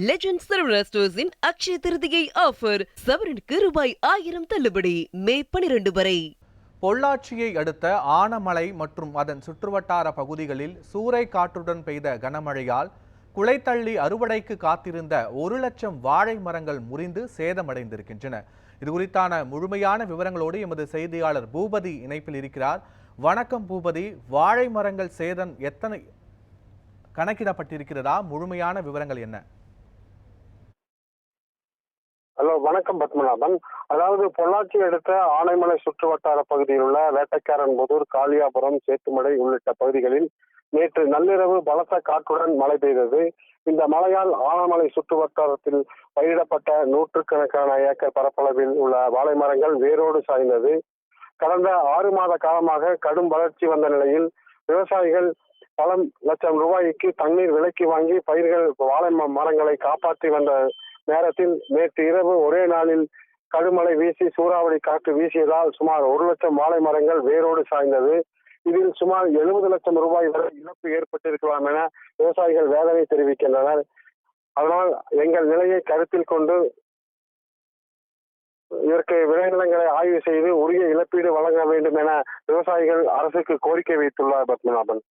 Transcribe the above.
Legend Saravana ஸ்டோர்ஸின் Akshaya Tritiya offer சவரனுக்கு ரூபாய் ஆயிரம் தள்ளுபடி. மே பனிரெண்டு வரை. பொள்ளாச்சியை அடுத்த ஆனமலை மற்றும் அதன் சுற்றுவட்டார பகுதிகளில் சூறை காற்றுடன் பெய்த கனமழையால் குலைத்தள்ளி அறுவடைக்கு காத்திருந்த ஒரு லட்சம் வாழை மரங்கள் முறிந்து சேதமடைந்திருக்கின்றன. இது குறித்தான முழுமையான விவரங்களோடு எமது செய்தியாளர் பூபதி இணைப்பில் இருக்கிறார். வணக்கம் பூபதி. வாழை மரங்கள் சேதம் எத்தனை கணக்கிடப்பட்டிருக்கிறதா? முழுமையான விவரங்கள் என்ன? ஹலோ வணக்கம் பத்மநாபன். அதாவது பொள்ளாச்சி அடுத்த ஆனைமலை சுற்றுவட்டார பகுதியில் உள்ள வேட்டைக்காரன் புதூர் காளியாபுரம் சேத்துமடை உள்ளிட்ட பகுதிகளில் நேற்று நள்ளிரவு பலத்த காற்றுடன் மழை பெய்தது. இந்த மழையால் ஆனைமலை சுற்றுவட்டாரத்தில் பயிரிடப்பட்ட நூற்றுக்கணக்கான ஏக்கர் பரப்பளவில் உள்ள வாழை மரங்கள் வேரோடு சாய்ந்தது. கடந்த ஆறு மாத காலமாக கடும் வளர்ச்சி வந்த நிலையில் விவசாயிகள் பல லட்சம் ரூபாய்க்கு தண்ணீர் விலைக்கு வாங்கி பயிர்கள் வாழை ம- மரங்களை காப்பாற்றி வந்த நேரத்தில் நேற்று இரவு ஒரே நாளில் கடுமழை வீசி சூறாவளி காற்று வீசியதால் சுமார் ஒரு லட்சம் வாழை மரங்கள் வேரோடு சாய்ந்தது. இதில் சுமார் எழுபது லட்சம் ரூபாய் வரை இழப்பு ஏற்பட்டிருக்கலாம் என விவசாயிகள் வேதனை தெரிவிக்கின்றனர். அதனால் எங்கள் நிலையை கருத்தில் கொண்டு இதற்கு விளைநிலங்களை ஆய்வு செய்து உரிய இழப்பீடு வழங்க வேண்டும் என விவசாயிகள் அரசுக்கு கோரிக்கை வைத்துள்ளார் பத்மநாபன்.